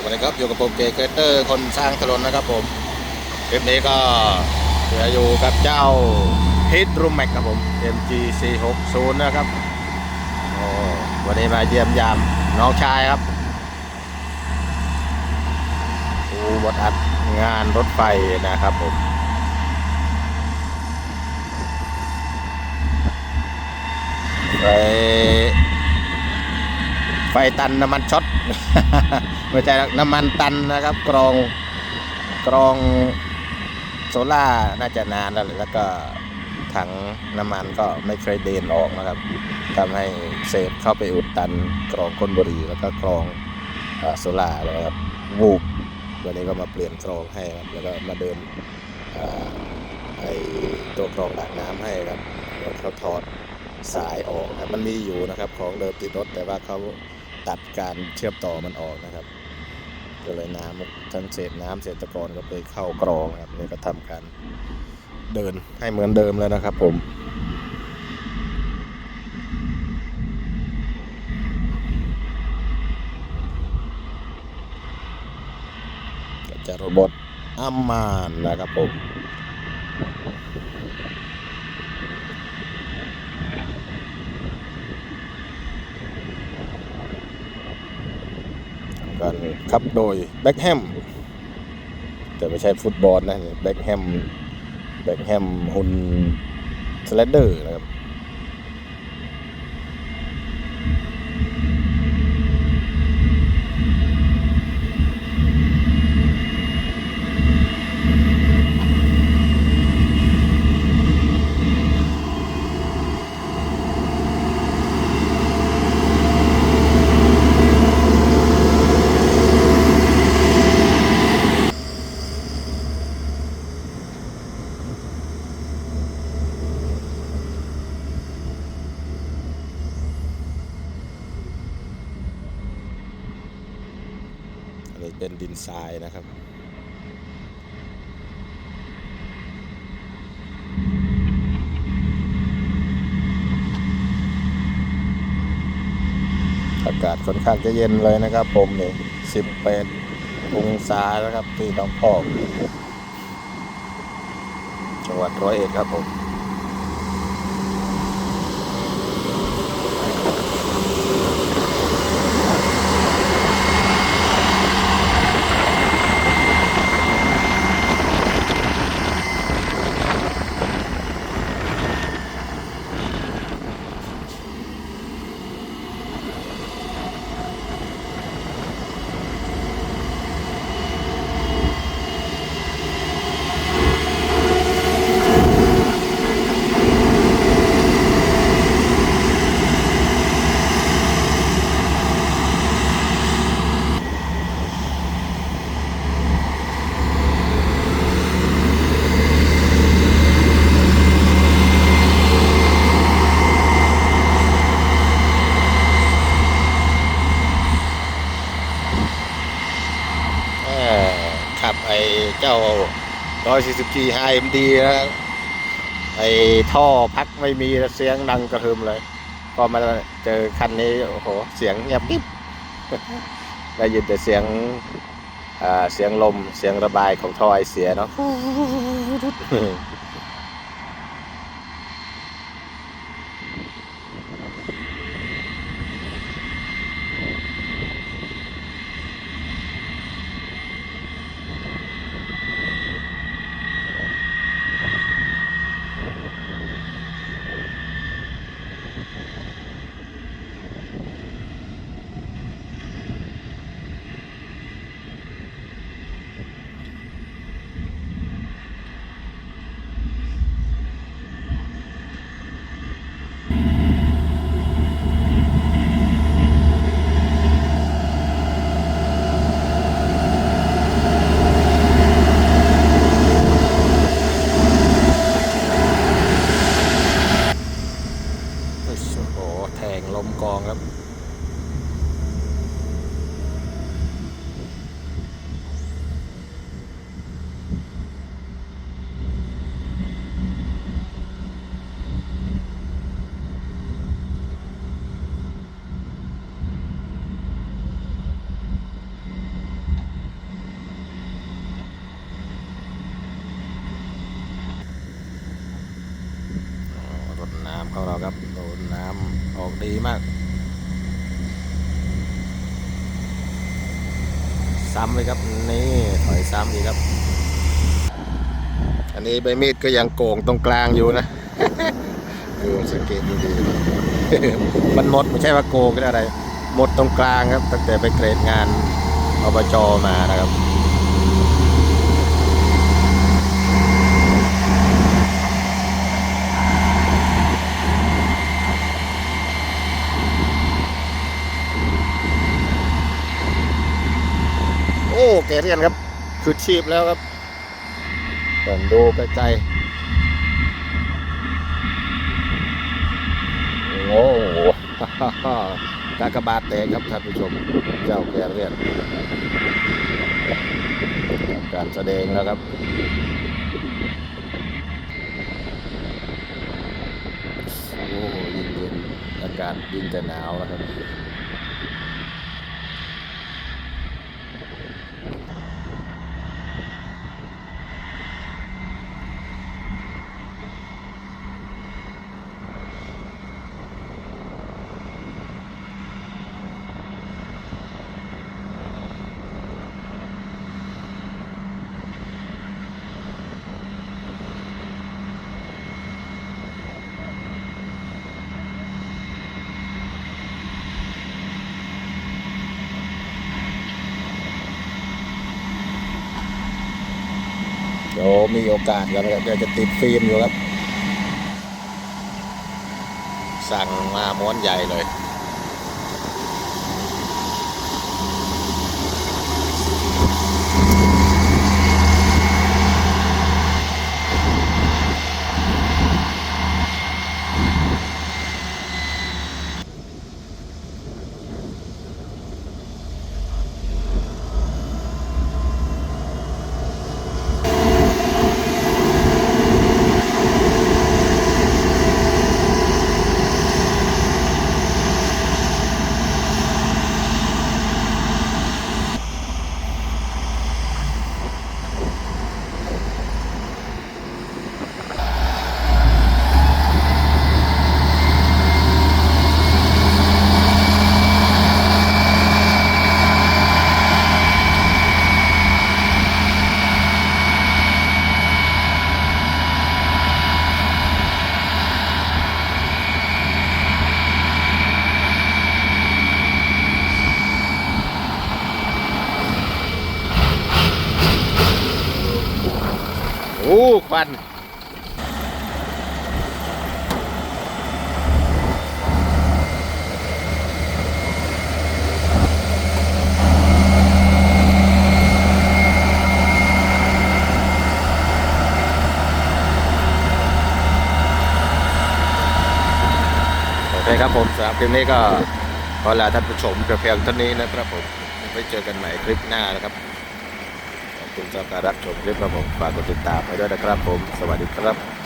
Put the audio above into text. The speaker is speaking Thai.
สวัสดีครับอยู่กับผมเกเกเตอร์คนสร้างถนนนะครับผมคลิปนี้ก็เหลืออยู่กับเจ้าฮิตรูมแม็กครับผม MG 460นะครับโอ้วันนี้มาเยี่ยมยามน้องชายครับอูบดอัดงานรถไฟนะครับผมไป ไฟตันน้ำมันช็อตไม่ใช่น้ำมันตันนะครับ กรองกรองโซล่าน่าจะนานแล้วแหละแล้วก็ถังน้ำมันก็ไม่เคยเดินออกนะครับทำให้เศษเข้าไปอุดตันกรองก้นบุหรี่แล้วก็กรองอโซล่าแล้วครับวูบวันนี้ก็มาเปลี่ยนกรองให้ครับแล้วก็มาเดินไอตัวกรองดักน้ำให้ครับแล้วเขาถอดสายออกนะมันมีอยู่นะครับของเดิมติดรถแต่ว่าเขา ตัดการเชื่อมต่อมันออกนะครับก็เลยน้ำทั้งเศษน้ำเศษตะกอนก็ไปเข้ากรองครับนี่ก็ทำการเดินให้เหมือนเดิมแล้วนะครับผมจะโรบอทอัมมานนะครับผม กันครับโดยแบ็กแฮมแต่ไม่ใช่ฟุตบอลนะแบ็กแฮมแบ็กแฮมฮุนสแลเดอร์นะครับ เป็นดินทรายนะครับอากาศค่อนข้างจะเย็นเลยนะครับ ผมนี่18องศาแล้วครับ ที่ต้องพอกจังหวัดร้อยเอ็ดครับผม เอ่อ ขับ ไอ้เจ้า 140G 5MD นะครับไอ้ท่อพักไม่มีเสียงดังกระหึ่มเลย ก็มาเจอคันนี้ โอ้โห เสียงเงียบกิ๊บได้ยินแต่เสียงอ่าเสียงลมเสียงระบายของท่อไอเสียเนาะ ของเราครับโดีมากซ้ำเลยครับนี่ถอยซ้ำดีครับ อันนี้ใบมีดก็ยังโก่งตรงกลางอยู่นะดูสังเกตดีๆมันหมดไม่ใช่ว่าโกงก็อะไร หมดตรงกลางครับ ตั้งแต่ไปเกรดงานอบจมานะครับ เกเรียนครับคือชีพแล้วครับเปิดดูใกล้ๆโอ้กากบาทแตกครับท่านผู้ชม เจ้าแกเรียนการแสดงแล้วครับโอ้ยิ่งเย็นอากาศยิ่งจะหนาวแล้วครับ ดี๋ยวมีโอกาสกันนะครับเดี๋ยวจะติดฟิล์มอยู่ครับ สั่งมาม้วนใหญ่เลย โอ้ ควันโอเคครับผมสำหรับคลิปนี้ก็ขอลาท่านผู้ชมเพียงเท่านี้นะครับผมไว้เจอกันใหม่คลิปหน้านะครับ คุณสำหรับการรับชมคลิปครับผมฝากกดติดตามไปด้วยนะครับผม สวัสดีครับ